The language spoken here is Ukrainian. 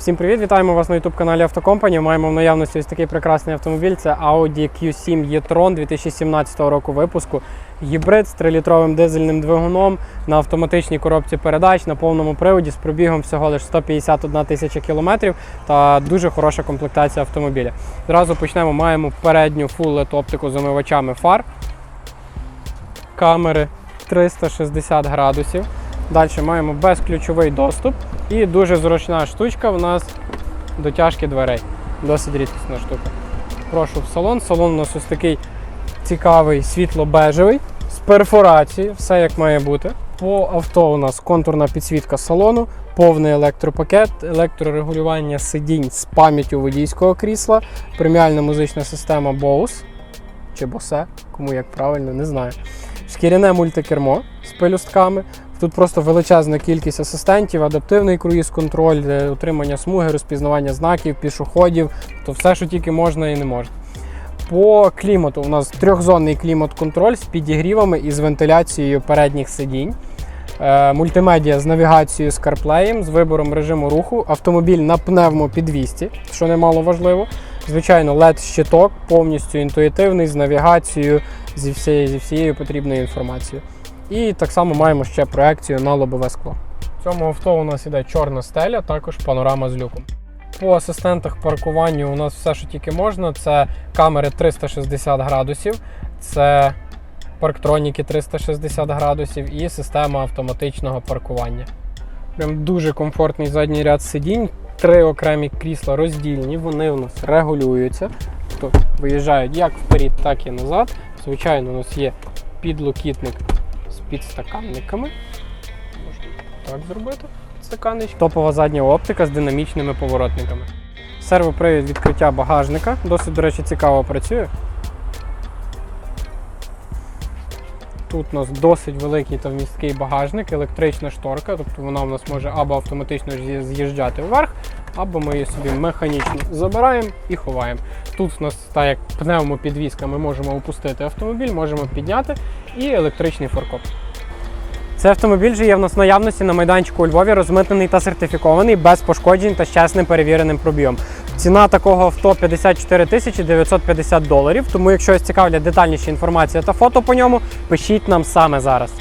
Всім привіт! Вітаємо вас на youtube каналі Автокомпанії. Маємо в наявності ось такий прекрасний автомобіль. Це Audi Q7 e-tron 2017 року випуску. Гібрид з 3-літровим дизельним двигуном на автоматичній коробці передач на повному приводі з пробігом всього лише 151 тисяча кілометрів та дуже хороша комплектація автомобіля. Зразу почнемо. Маємо передню LED оптику з омивачами фар, камери 360 градусів. Далі маємо безключовий доступ і дуже зручна штучка в нас дотяжки дверей. Досить рідкісна штука. Прошу в салон. Салон у нас ось такий цікавий світло-бежевий з перфорацією, все як має бути. По авто у нас контурна підсвітка салону, повний електропакет, електрорегулювання сидінь з пам'яттю водійського крісла, преміальна музична система Bose чи Bose, кому як правильно, не знаю. Шкіряне мультикермо з пелюстками. Тут просто величезна кількість асистентів, адаптивний круїз-контроль, утримання смуги, розпізнавання знаків, пішоходів, то все, що тільки можна і не можна. По клімату у нас трьохзонний клімат-контроль з підігрівами і з вентиляцією передніх сидінь. Е, Мультимедіа з навігацією з CarPlay, з вибором режиму руху, автомобіль на пневмопідвісті, що немало важливо. Звичайно, LED-щиток, повністю інтуїтивний, з навігацією, зі всією, зі всією потрібною інформацією. І так само маємо ще проекцію на лобове скло. В цьому авто у нас іде чорна стеля, також панорама з люком. По асистентах паркування у нас все, що тільки можна. Це камери 360 градусів, це парктроніки 360 градусів і система автоматичного паркування. Прям дуже комфортний задній ряд сидінь. Три окремі крісла роздільні, вони у нас регулюються. Тобто виїжджають як вперед, так і назад. Звичайно, у нас є підлокітник підстаканниками. Можна так зробити. Підстаканнички. Топова задня оптика з динамічними поворотниками. Сервопривід відкриття багажника. Досить, до речі, цікаво працює. Тут у нас досить великий та вмісткий багажник, електрична шторка, тобто вона у нас може або автоматично з'їжджати вверх, або ми її собі механічно забираємо і ховаємо. Тут у нас так як пневмопідвізка, ми можемо опустити автомобіль, можемо підняти і електричний форкоп. Цей автомобіль же є в нас наявності на майданчику у Львові, розмитнений та сертифікований без пошкоджень та з чесним перевіреним пробігом. Ціна такого авто 54 тисячі 950 доларів. Тому, якщо вас цікавлять детальніша інформація та фото по ньому, пишіть нам саме зараз.